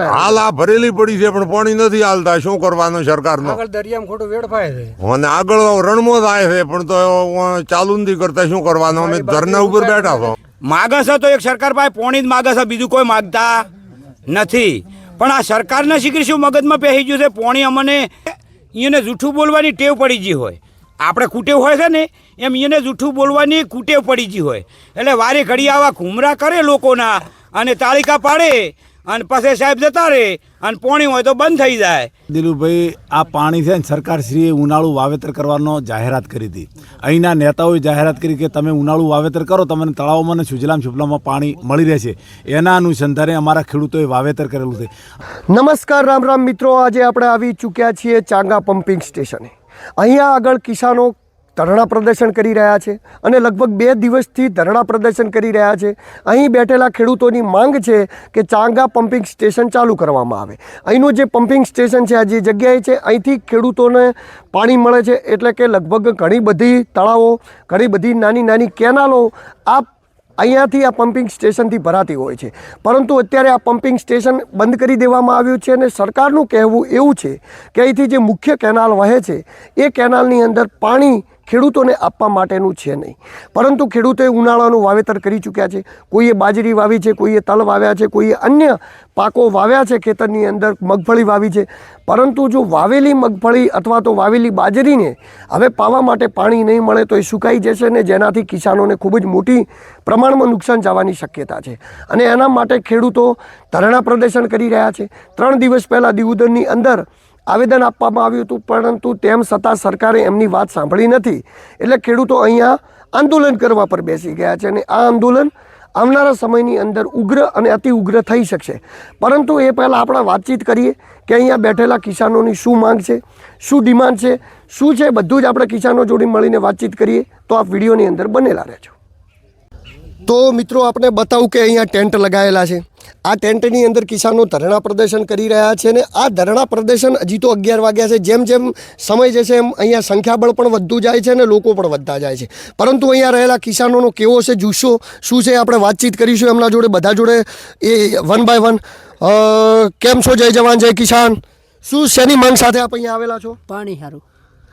હાલ આ ભરેલી પડી છે પણ પાણી નથી હાલતા. શું કરવાનું સરકારનો? આગળ દરિયામાં ખોટું વેડફાય છે. અને આગળ રણમો થાય છે પણ તો ચાલુ નથી કરતા શું કરવાનું? અમે ધરના ઉપર બેઠા છો. માગસ તો એક સરકાર પાસે પોણી જ માગે છે, બીજું કોઈ માગતા નથી. પણ આ સરકારને શીખરી શું મગજમાં પહેરી ગયું છે પોણી અમને એને જૂઠું બોલવાની ટેવ પડી ગઈ હોય. આપણે કુટેવ હોય છે ને એમ એને જૂઠું બોલવાની કુટેવ પડી ગઈ હોય. એટલે વારે ઘડી આવા ઘૂમરા કરે લોકોના અને તાલિકા પાડે અને પછી સાહેબ જતા રહે અને પોણી હોય તો બંધ થઈ જાય. દિલુભાઈ આ પાણી છે ને સરકારશ્રીએ ઉનાળુ વાવેતર કરવાનો જાહેરાત કરી હતી. અહીંના નેતાઓએ જાહેરાત કરી કે તમે ઉનાળુ વાવેતર કરો તમને તળાવોમાં ને સુજલામ સુફલામાં પાણી મળી રહેશે. એના અનુસંધાને અમારા ખેડૂતોએ વાવેતર કરેલું છે. નમસ્કાર રામ રામ મિત્રો. આજે આપણે આવી ચૂક્યા છીએ ચાંગા પમ્પિંગ સ્ટેશને. અહીંયા આગળ કિસાનો ધરણા પ્રદર્શન કરી રહ્યા છે અને લગભગ બે દિવસથી ધરણા પ્રદર્શન કરી રહ્યા છે. અહીં બેઠેલા ખેડૂતોની માંગ છે કે ચાંગા પમ્પિંગ સ્ટેશન ચાલુ કરવામાં આવે. અહીંનું જે પમ્પિંગ સ્ટેશન છે, આ જે જગ્યાએ છે, અહીંથી ખેડૂતોને પાણી મળે છે એટલે કે લગભગ ઘણી બધી તળાવો, ઘણી બધી નાની નાની કેનાલો આ અહીંયાથી આ પમ્પિંગ સ્ટેશનથી ભરાતી હોય છે. પરંતુ અત્યારે આ પમ્પિંગ સ્ટેશન બંધ કરી દેવામાં આવ્યું છે અને સરકારનું કહેવું એવું છે કે અહીંથી જે મુખ્ય કેનાલ વહે છે, એ કેનાલની અંદર પાણી ખેડૂતોને આપવા માટેનું છે નહીં. પરંતુ ખેડૂતોએ ઉનાળાનું વાવેતર કરી ચૂક્યા છે. કોઈએ બાજરી વાવી છે, કોઈએ તલ વાવ્યા છે, કોઈએ અન્ય પાકો વાવ્યા છે, ખેતરની અંદર મગફળી વાવી છે. પરંતુ જો વાવેલી મગફળી અથવા તો વાવેલી બાજરીને હવે પાવા માટે પાણી નહીં મળે તો એ સુકાઈ જશે ને જેનાથી કિસાનોને ખૂબ જ મોટી પ્રમાણમાં નુકસાન જવાની શક્યતા છે. અને એના માટે ખેડૂતો ધરણા પ્રદર્શન કરી રહ્યા છે. ત્રણ દિવસ પહેલાં દિવુદરની અંદર આવેદન આપવામાં આવ્યું હતું, પરંતુ તેમ છતાં સરકારે એમની વાત સાંભળી નથી. એટલે ખેડૂતો અહીંયા આંદોલન કરવા પર બેસી ગયા છે અને આ આંદોલન આવનારા સમયની અંદર ઉગ્ર અને અતિ ઉગ્ર થઈ શકશે. પરંતુ એ પહેલાં આપણે વાતચીત કરીએ કે અહીંયા બેઠેલા કિસાનોની શું માંગ છે, શું ડિમાન્ડ છે, શું છે, બધું જ આપણે કિસાનો જોડે મળીને વાતચીત કરીએ તો આ વિડીયોની અંદર બનેલા રહેજો. તો મિત્રો આપણે બતાવું કે અહીંયા ટેન્ટ લગાવેલા છે. આ ટેન્ટની અંદર કિસાનો ધરણા પ્રદર્શન કરી રહ્યા છે અને આ ધરણા પ્રદર્શન હજી તો અગિયાર વાગ્યા છે. જેમ જેમ સમય જશે એમ અહીંયા સંખ્યાબળ પણ વધતું જાય છે અને લોકો પણ વધતા જાય છે. પરંતુ અહીંયા રહેલા કિસાનોનો કેવો છે જુસ્સો શું છે આપણે વાતચીત કરીશું એમના જોડે બધા જોડે. એ વન બાય વન. કેમ છો? જય જવાન જય કિસાન. શું શેની માંગ સાથે આપ અહીંયા આવેલા છો? પાણી સારું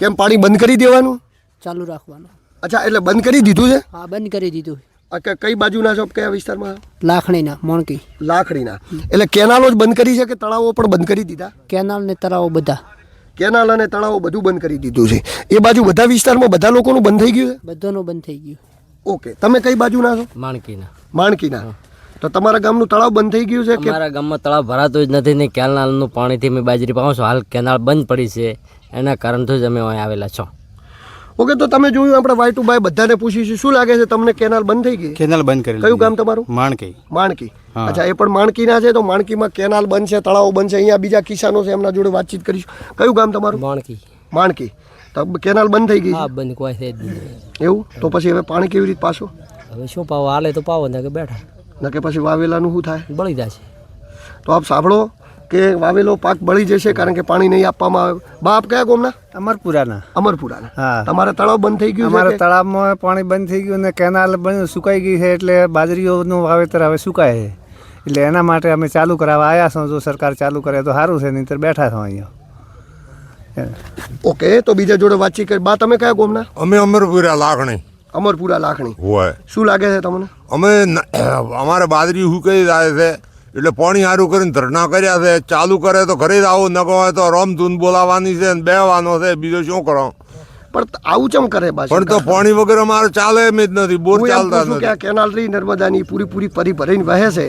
કેમ પાણી બંધ કરી દેવાનું? ચાલુ રાખવાનું. અચ્છા એટલે બંધ કરી દીધું છે? હા બંધ કરી દીધું. કઈ બાજુના છો કયા વિસ્તારમાં? લાખણીના મોણકી. લાખણીના. એટલે કેનાલો જ બંધ કરી છે કે તળાવો પણ બંધ કરી દીધા? કેનાલ ને તળાવો બધા. કેનાલ અને તળાવો બધું બંધ કરી દીધું છે. એ બાજુ બધા વિસ્તારમાં બધા લોકોનું બંધ થઈ ગયું બધાનું બંધ થઈ ગયું. ઓકે. તમે કઈ બાજુના છો? માણકીના. માણકીના. તો તમારા ગામનું તળાવ બંધ થઈ ગયું છે કે? અમારા ગામમાં તળાવ ભરાતું જ નથી ને કેનાલનું પાણીથી અમે બાજરી પાઉં છું હાલ કેનાલ બંધ પડી છે. એના કારણથી જ અમે અહીં આવેલા છો. ઓકે તો તમે જોયું આપણે વાય ટુ બાય બધાને પૂછીશું શું લાગે છે તમને કેનાલ બંધ થઈ ગઈ? કેનાલ બંધ કરી કયું ગામ તમારું? માણકી. માણકી. અચ્છા એ પણ માણકીના છે તો માણકીમાં કેનાલ બંધ છે તળાવો બંધ છે અહીંયા બીજા કિસાનો છે એમના જોડે વાતચીત કરીશું. કયું ગામ તમારું? માણકી. માણકી. તો કેનાલ બંધ થઈ ગઈ હા બંધ કોઈ છે એવું? તો પછી હવે પાણી કેવી રીતે પાછું? હવે શું પાવો? હાલે તો પાવો ને કે બેઠા. કે પછી વાવેલાનું શું થાય? બળી જશે તો આપ સાંભળો. કે વાવેલો પાક બળી જશે કારણ કે પાણી નહીં આપવામાં આવે. બાપ કયા ગોમના? અમરપુરાના. અમરપુરાના. હા. તમારા તળાવ બંધ થઈ ગયું અમારા તળાવમાં પાણી બંધ થઈ ગયું અને કેનાલ બંધ સુકાઈ ગઈ છે એટલે બાજરીઓનું વાવેતર હવે સુકાય છે. એટલે એના માટે અમે ચાલુ કરાવવા આવ્યા છો જો સરકાર ચાલુ કરે તો સારું છે નહીંતર બેઠા છો અહીંયા. ઓકે તો બીજા જોડે વાતચીત કરી. બા તમે કયા ગોમના? અમે અમરપુરા લાખણી. અમરપુરા લાખણી. હોય. શું લાગે છે તમને? અમે અમારે બાજરી હુકાઈ જાય છે. એટલે પાણી સારું કરીને ધરણા કર્યા છે ચાલુ કરે તો ઘરે જ આવો ન હોય તો રમધૂન બોલાવાની છે ને બેવાનો છે બીજો શું કરો? પણ આવું ચમ કરે પણ તો પાણી વગર અમારે ચાલે એમ જ નથી બોર ચાલતા નથી. કેનાલ રહી નર્મદાની પૂરી પૂરી પરી ભરીને વહે છે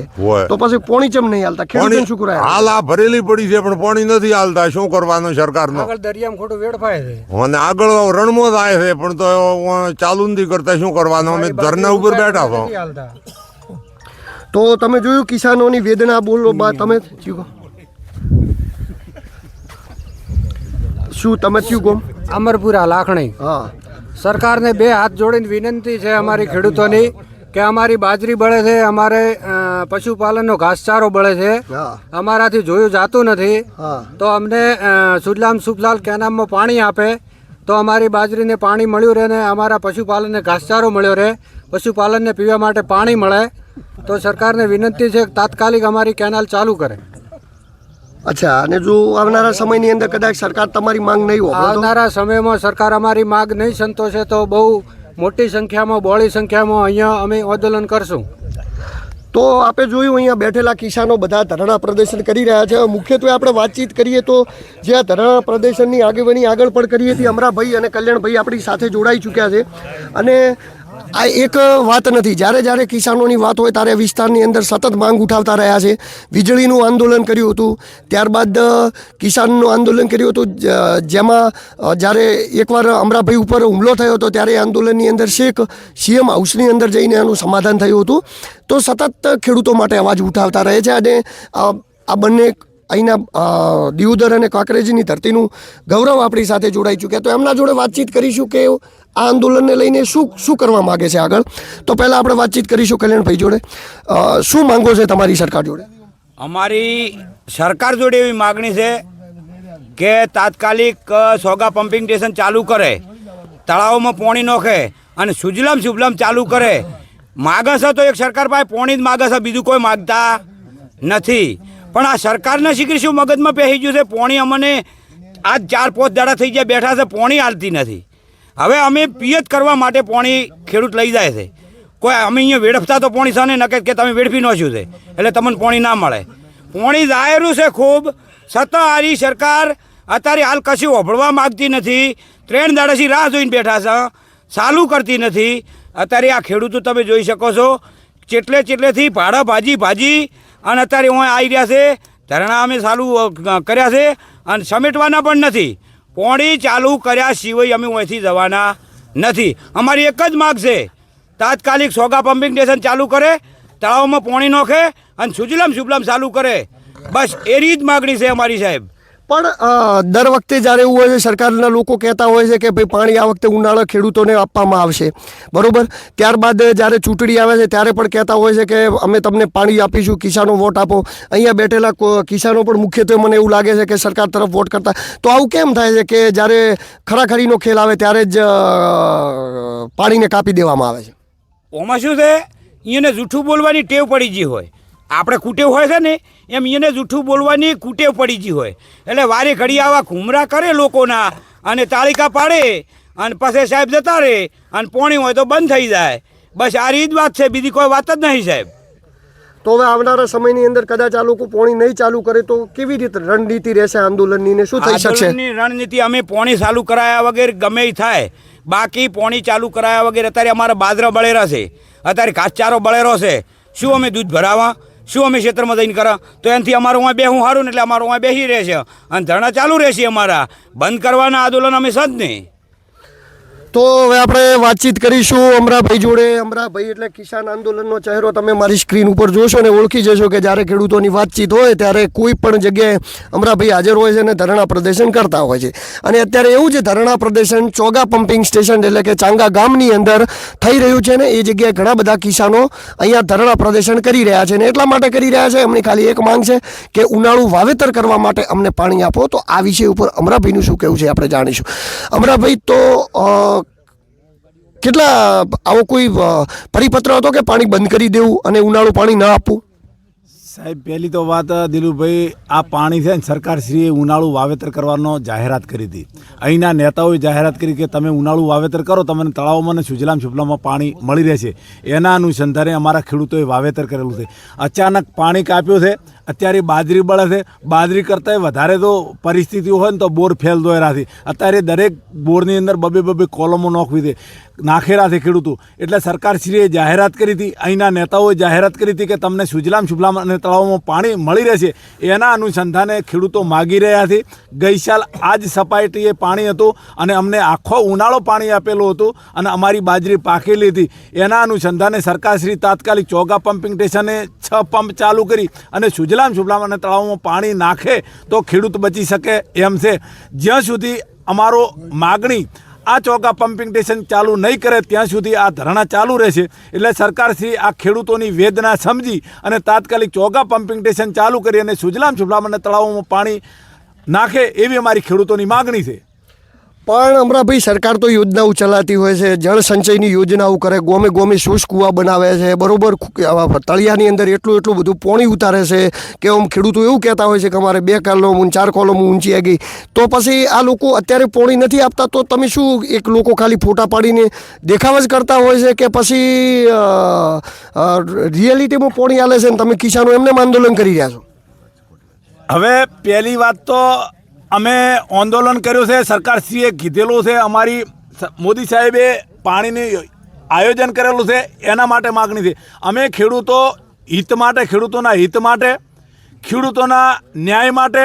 તો પછી પોણી ચમ નહીં હાલતા? ખેડૂતોને શું પાણી કરાય? હાલ આ ભરેલી પડી છે પણ પાણી નથી હાલતા શું કરવાનું સરકારનો? આગળ દરિયામાં ખોટું વેડફાય છે. અને આગળ રણમો થાય છે પણ તો ચાલુ નથી કરતા શું કરવાનું? અમે ધરના ઉપર બેઠા છો. તો તમે જોયું કિસાનોની વેદના બોલો બા તમે ચીકો શું તમે થયું ગોમ અમરપુરા લાખણી. હા. સરકારને બે હાથ જોડીને વિનંતી છે અમારી ખેડૂતોની કે અમારી બાજરી બળે છે અમારે પશુપાલનનો ઘાસચારો બળે છે. અમારાથી જોયું જાતું નથી. તો અમને સુજલામ સુફલાલ કેનામમાં પાણી આપે. તો અમારી બાજરીને પાણી મળ્યું રહે ને અમારા પશુપાલનને ઘાસચારો મળ્યો રહે. પશુપાલનને પીવા માટે પાણી મળે. તો સરકારને વિનંતી છે કે તાત્કાલિક અમારી કેનાલ ચાલુ કરે. અચ્છા અને જો આવનારા સમયની અંદર કદાચ સરકાર તમારી માંગ નહીં હોય આવનારા સમયમાં સરકાર અમારી માંગ નહીં સંતોષે તો બહુ મોટી સંખ્યામાં બોળી સંખ્યામાં અહીંયા અમે આંદોલન કરશું. તો આપણે જોયું અહીંયા બેઠેલા કિસાનો બધા ધરણા પ્રદર્શન કરી રહ્યા છે. મુખ્યત્વે આપણે વાતચીત કરીએ તો જે આ ધરણા પ્રદર્શનની આગેવાની આગળ પણ કરીએ હતી અમરાભાઈ અને કલ્યાણભાઈ આપણી સાથે જોડાઈ ચૂક્યા છે. અને આ એક વાત નથી. જ્યારે જ્યારે કિસાનોની વાત હોય ત્યારે વિસ્તારની અંદર સતત માંગ ઉઠાવતા રહ્યા છે. વીજળીનું આંદોલન કર્યું હતું. ત્યારબાદ કિસાનનું આંદોલન કર્યું હતું. જેમાં જ્યારે એકવાર અમરાભાઈ ઉપર હુમલો થયો હતો, ત્યારે આંદોલનની અંદર શેખ સીએમ હાઉસની અંદર જઈને એનું સમાધાન થયું હતું. તો સતત ખેડૂતો માટે અવાજ ઉઠાવતા રહે છે. અને આ બંને અહીંના દિયોદર અને કાંકરેજીની ધરતીનું ગૌરવ આપણી સાથે જોડાઈ ચૂક્યા તો એમના જોડે વાતચીત કરીશું કે આ આંદોલનને લઈને શું શું કરવા માગે છે આગળ? તો પહેલાં આપણે વાતચીત કરીશું કલ્યાણભાઈ જોડે. શું માંગો છે તમારી સરકાર જોડે? અમારી સરકાર જોડે એવી માગણી છે કે તાત્કાલિક સોગા પમ્પિંગ સ્ટેશન ચાલુ કરે, તળાવમાં પોણી નોખે અને સુજલામ સુફલામ ચાલુ કરે. માગસ તો એક સરકાર પાસે પોણી જ માગસ, બીજું કોઈ માગતા નથી. પણ આ સરકારના શીખરી શું મગજમાં પહેરી ગયું છે? પોણી અમને આજ ચાર પાંચ દાડા થઈ ગયા બેઠા છે, પોણી હાલતી નથી. હવે અમે પિયત કરવા માટે પોણી ખેડૂત લઈ જાય છે. કોઈ અમે અહીંયા વેડફતા તો પોણી સાને નકે કે તમે વેડફી નોખ્યું છે. એટલે તમને પોણી ના મળે. પોણી જાહેરું છે ખૂબ. છતાં આરી સરકાર અત્યારે હાલ કશું ઓભળવા માગતી નથી. ત્રણ દાડાથી રાહ જોઈને બેઠા છે. ચાલુ કરતી નથી. અત્યારે આ ખેડૂતો તમે જોઈ શકો છો. ચેટલે ચેટલેથી ભાડા ભાજી ભાજી અને અત્યારે હું આવી રહ્યા છે. ધરણા અમે ચાલુ કર્યા છે અને સમેટવાના પણ નથી. પોણી ચાલુ કર્યા સિવાય અમે અહીંથી જવાના નથી. અમારી એક જ માગ છે. તાત્કાલિક સોગા પમ્પિંગ સ્ટેશન ચાલુ કરે, તળાવમાં પોણી નોખે અને સુજલમ સુજલમ ચાલુ કરે. બસ એની જ માગણી છે અમારી સાહેબ. પણ દર વખતે જ્યારે એવું હોય છે, સરકારના લોકો કહેતા હોય છે કે ભાઈ પાણી આ વખતે ઉનાળા ખેડૂતોને આપવામાં આવશે. બરોબર? ત્યારબાદ જ્યારે ચૂંટણી આવે છે, ત્યારે પણ કહેતા હોય છે કે અમે તમને પાણી આપીશું, કિસાનો વોટ આપો. અહીંયા બેઠેલા કિસાનો પણ મુખ્યત્વે મને એવું લાગે છે કે સરકાર તરફ વોટ કરતા. તો આવું કેમ થાય છે કે જ્યારે ખરાખરીનો ખેલ આવે, ત્યારે જ પાણીને કાપી દેવામાં આવે છે? ઓમાં શું છે? એને જૂઠું બોલવાની ટેવ પડી ગઈ હોય. આપણે કુટેવ હોય છે ને એમ એને જૂઠું બોલવાની કૂટે પડી ગઈ હોય. એટલે વારે ઘડી આવા ઘૂમરા કરે લોકોના અને તાલિકા પાડે અને પછી સાહેબ જતા રહે અને પોણી હોય તો બંધ થઈ જાય. બસ આ રીત વાત છે બીજી કોઈ વાત જ નહીં સાહેબ. તો હવે આવનારા સમયની અંદર કદાચ આ લોકો પોણી નહીં ચાલુ કરે તો કેવી રીતે રણનીતિ રહેશે આંદોલનની ને શું થઈ શકશે? રણનીતિ અમે પોણી ચાલુ કરાયા વગર ગમે થાય. બાકી પોણી ચાલુ કરાયા વગેરે અત્યારે અમારા બાજરા બળેરા છે. અત્યારે ઘાસચારો બળેરો છે. શું અમે દૂધ ભરાવા? શું અમે ક્ષેત્રમાં જઈને કરા? તો એનાથી અમારું અહીંયા બેહું સારું ને એટલે અમારું અહીંયા બેસી રહેશે અને ધરણા ચાલુ રહેશે અમારા. બંધ કરવાના આંદોલન અમે સદ નહીં તો હવે આપણે વાતચીત કરીશું અમરાભાઈ જોડે. અમરાભાઈ એટલે કિસાન આંદોલનનો ચહેરો તમે મારી સ્ક્રીન ઉપર જોશો ને ઓળખી જશો કે જ્યારે ખેડૂતોની વાતચીત હોય ત્યારે કોઈ પણ જગ્યાએ અમરાભાઈ હાજર હોય છે અને ધરણા પ્રદર્શન કરતા હોય છે. અને અત્યારે એવું છે ધરણા પ્રદર્શન ચોગા પમ્પિંગ સ્ટેશન એટલે કે ચાંગા ગામની અંદર થઈ રહ્યું છે ને એ જગ્યાએ ઘણા બધા કિસાનો અહીંયા ધરણા પ્રદર્શન કરી રહ્યા છે ને એટલા માટે કરી રહ્યા છે એમની ખાલી એક માંગ છે કે ઉનાળુ વાવેતર કરવા માટે અમને પાણી આપો. તો આ વિષય ઉપર અમરાભાઈનું શું કહેવું છે આપણે જાણીશું. અમરાભાઈ, તો કેટલા, આવો કોઈ પરિપત્ર હતો કે પાણી બંધ કરી દેવું અને ઉનાળું પાણી ન આપવું? સાહેબ, પહેલી તો વાત દિલુભાઈ આ પાણી છે ને સરકારશ્રીએ ઉનાળું વાવેતર કરવાનો જાહેરાત કરી હતી. અહીંના નેતાઓએ જાહેરાત કરી કે તમે ઉનાળું વાવેતર કરો, તમને તળાવોમાં અને સુજલામ સુફલામાં પાણી મળી રહેશે. એના અનુસંધાને અમારા ખેડૂતોએ વાવેતર કરેલું છે. અચાનક પાણી કાપ્યું છે અત્યારે બાજરી બળે છે. બાજરી કરતાંય વધારે તો પરિસ્થિતિઓ હોય ને તો બોર ફેલ દોયરાથી અત્યારે દરેક બોરની અંદર બબે બબે કોલમો નોખવી છે નાખેલા છે ખેડૂતો. એટલે સરકારશ્રીએ જાહેરાત કરી હતી, અહીંના નેતાઓએ જાહેરાત કરી હતી કે તમને સુજલામ સુફલામ અને તળાવમાં પાણી મળી રહેશે. એના અનુસંધાને ખેડૂતો માગી રહ્યા છે. ગઈ સાલ આ જ સપાટીએ પાણી હતું અને અમને આખો ઉનાળો પાણી આપેલું હતું અને અમારી બાજરી પાકેલી હતી. એના અનુસંધાને સરકારશ્રી તાત્કાલિક ચોગા પમ્પિંગ સ્ટેશને છ પંપ ચાલુ કરી અને સુજલામ સુફલામ અને તળાવમાં પાણી નાખે તો ખેડૂત બચી શકે એમ છે. જ્યાં સુધી અમારો માગણી આ ચોકા પમ્પિંગ સ્ટેશન ચાલુ નહીં કરે, ત્યાં સુધી આ ધરણા ચાલુ રહેશે. એટલે સરકારશ્રી આ ખેડૂતોની વેદના સમજી અને તાત્કાલિક ચોકા પમ્પિંગ સ્ટેશન ચાલુ કરી અને સુજલામ સુફલામ અને તળાવોમાં પાણી નાખે એવી અમારી ખેડૂતોની માગણી છે. પણ અમરાભાઈ સરકાર તો યોજનાઓ ચલાવતી હોય છે જળ સંચયની યોજનાઓ કરે, ગોમે ગોમે શોષ કૂવા બનાવે છે, બરોબર તળિયાની અંદર એટલું એટલું બધું પોણી ઉતારે છે કે આમ ખેડૂતો એવું કહેતા હોય છે કે અમારે બે કોલમ ચાર કોલમ ઊંચી આવી તો પછી આ લોકો અત્યારે પોણી નથી આપતા, તો તમે શું એક લોકો ખાલી ફોટા પાડીને દેખાવ જ કરતા હોય છે કે પછી રિયાલિટીમાં પોણી આલે છે ને તમે કિસાનો એમને આંદોલન કરી રહ્યા છો? હવે પહેલી વાત તો અમે આંદોલન કર્યું છે, સરકારશ્રીએ કીધેલું છે, અમારી મોદી સાહેબે પાણીની આયોજન કરેલું છે, એના માટે માગણી છે. અમે ખેડૂતો હિત માટે, ખેડૂતોના હિત માટે, ખેડૂતોના ન્યાય માટે,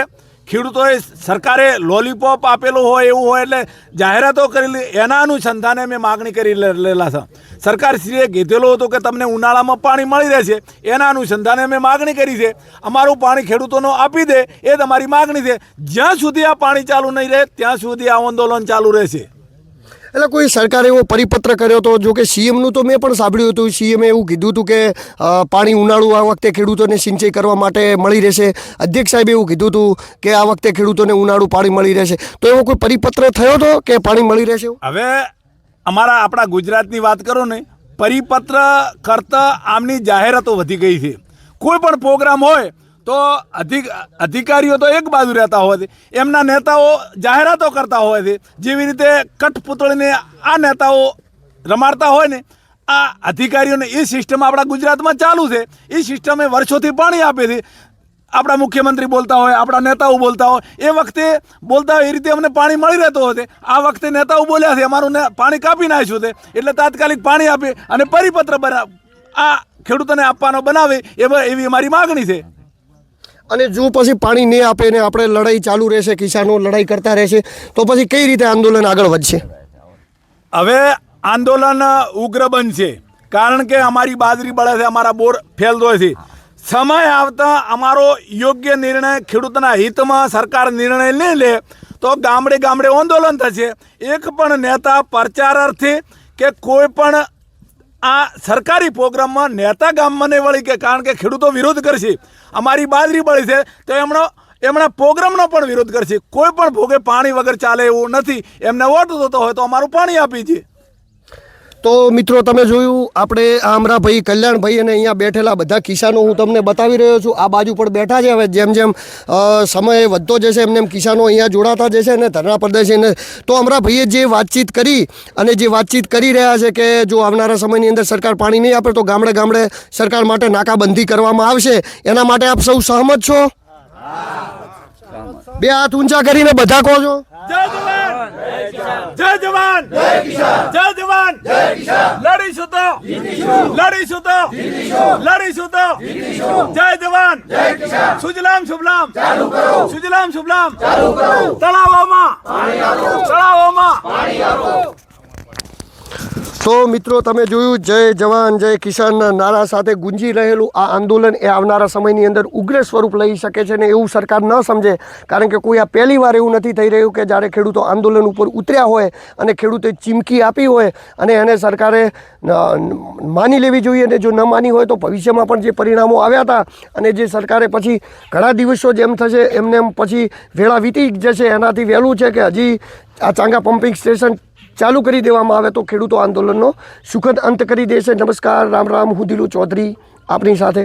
ખેડૂતોએ સરકારે લોલીપોપ આપેલું હોય, એવું હોય એટલે જાહેરાતો કરેલી, એના અનુસંધાને મેં માગણી કરી લેલા છે. સરકારશ્રીએ કીધેલું હતું કે તમને ઉનાળામાં પાણી મળી રહેશે. એના અનુસંધાને અમે માગણી કરી છે. અમારું પાણી ખેડૂતોનો આપી દે એ તમારી માગણી છે. જ્યાં સુધી આ પાણી ચાલુ નહીં રહે ત્યાં સુધી આ આંદોલન ચાલુ રહેશે. એટલે કોઈ સરકારે એવો પરિપત્ર કર્યો હતો? જો કે સીએમનું તો મેં પણ સાંભળ્યું હતું. સીએમએ એવું કીધું હતું કે પાણી ઉનાળું આ વખતે ખેડૂતોને સિંચાઈ કરવા માટે મળી રહેશે. અધ્યક્ષ સાહેબે એવું કીધું હતું કે આ વખતે ખેડૂતોને ઉનાળું પાણી મળી રહેશે. તો એવો કોઈ પરિપત્ર થયો હતો કે પાણી મળી રહેશે હવે અમારા આપણા ગુજરાતની વાત કરો ને, પરિપત્ર કરતાં આમની જાહેરાતો વધી ગઈ છે. કોઈ પણ પ્રોગ્રામ હોય તો અધિક, અધિકારીઓ તો એક બાજુ રહેતા હોય છે. એમના નેતાઓ જાહેરાતો કરતા હોય છે. જેવી રીતે કઠપુતળીને આ નેતાઓ રમાડતા હોય ને, આ અધિકારીઓને એ સિસ્ટમ આપણા ગુજરાતમાં ચાલુ છે. એ સિસ્ટમે વર્ષોથી પાણી આપે છે. આપણા મુખ્યમંત્રી બોલતા હોય આપણા નેતાઓ બોલતા હોય એ વખતે બોલતા હોય એ રીતે અમને પાણી મળી રહેતું હતો આ વખતે નેતાઓ બોલ્યા છે અમારું પાણી કાપી નાખ્યું છે એટલે તાત્કાલિક પાણી આપે અને પરિપત્ર આ ખેડૂતોને આપવાનો બનાવે એવા એવી અમારી માગણી છે. અને જો પછી પાણી નહીં આપે ને આપણે લડાઈ ચાલુ રહેશે કિસાનો લડાઈ કરતા રહેશે તો પછી કઈ રીતે આંદોલન આગળ વધશે? હવે આંદોલન ઉગ્ર બનશે કારણ કે અમારી બાજરી બળે છે અમારા બોર ફેલ હોય છે. સમય આવતા અમારો યોગ્ય નિર્ણય ખેડૂતના હિતમાં સરકાર નિર્ણય નહીં લે તો ગામડે ગામડે આંદોલન થશે. એક પણ નેતા પ્રચારાર્થે કે કોઈ પણ આ સરકારી પ્રોગ્રામમાં નેતા ગામમાં નહીં વળી કે કારણ કે ખેડૂતો વિરોધ કરશે. અમારી બાજરી બળી છે તો એમનો એમના પ્રોગ્રામનો પણ વિરોધ કરશે. કોઈ પણ ભોગે પાણી વગર ચાલે એવું નથી. એમને વોટ થતો હોય તો અમારું પાણી આપી છે. તો મિત્રો, તમે જોયું, આપણે આમરાભાઈ કલ્યાણભાઈ અને અહીંયા બેઠેલા બધા કિસાનો હું તમને બતાવી રહ્યો છું. આ બાજુ પણ બેઠા છે. હવે જેમ જેમ સમય વધતો જશે એમને એમ કિસાનો અહીંયા જોડાતા જશે અને ધરણા પ્રદર્શન તો અમરાભાઈએ જે વાતચીત કરી અને જે વાતચીત કરી રહ્યા છે કે જો આવનારા સમયની અંદર સરકાર પાણી નહીં આપે, તો ગામડે ગામડે સરકાર માટે નાકાબંધી કરવામાં આવશે. એના માટે આપ સૌ સહમત છો? બે હાથ ઊંચા કરીને બધા કહો છો? જય જવાન! જય જવાન! જય કિસાન! લડીશું તો લડીશું તો લડીશું તો જય જવાન! સુજલામ શુભલામ! સુજલામ શુભલામ! તળાવોમાં! તળાવોમાં! તો મિત્રો તમે જોયું, જય જવાન, જય કિસાનના નારા સાથે ગુંજી રહેલું આ આંદોલન એ આવનારા સમયની અંદર ઉગ્ર સ્વરૂપ લઈ શકે છે ને એવું સરકાર ન સમજે. કારણ કે કોઈ આ પહેલી વાર એવું નથી થઈ રહ્યું કે જ્યારે ખેડૂતો આંદોલન ઉપર ઉતર્યા હોય અને ખેડૂતે ચીમકી આપી હોય અને એને સરકારે માની લેવી જોઈએ અને જો ન માની હોય તો ભવિષ્યમાં પણ જે પરિણામો આવ્યા હતા અને જે સરકારે પછી ઘણા દિવસો જેમ થશે એમને એમ પછી વેળા વીતી જશે. એનાથી વહેલું છે કે હજી આ ચાંગા પમ્પિંગ સ્ટેશન ચાલુ કરી દેવામાં આવે તો ખેડૂતો આંદોલનનો સુખદ અંત કરી દેશે. નમસ્કાર, રામ રામ, હું દિલુ ચૌધરી આપની સાથે.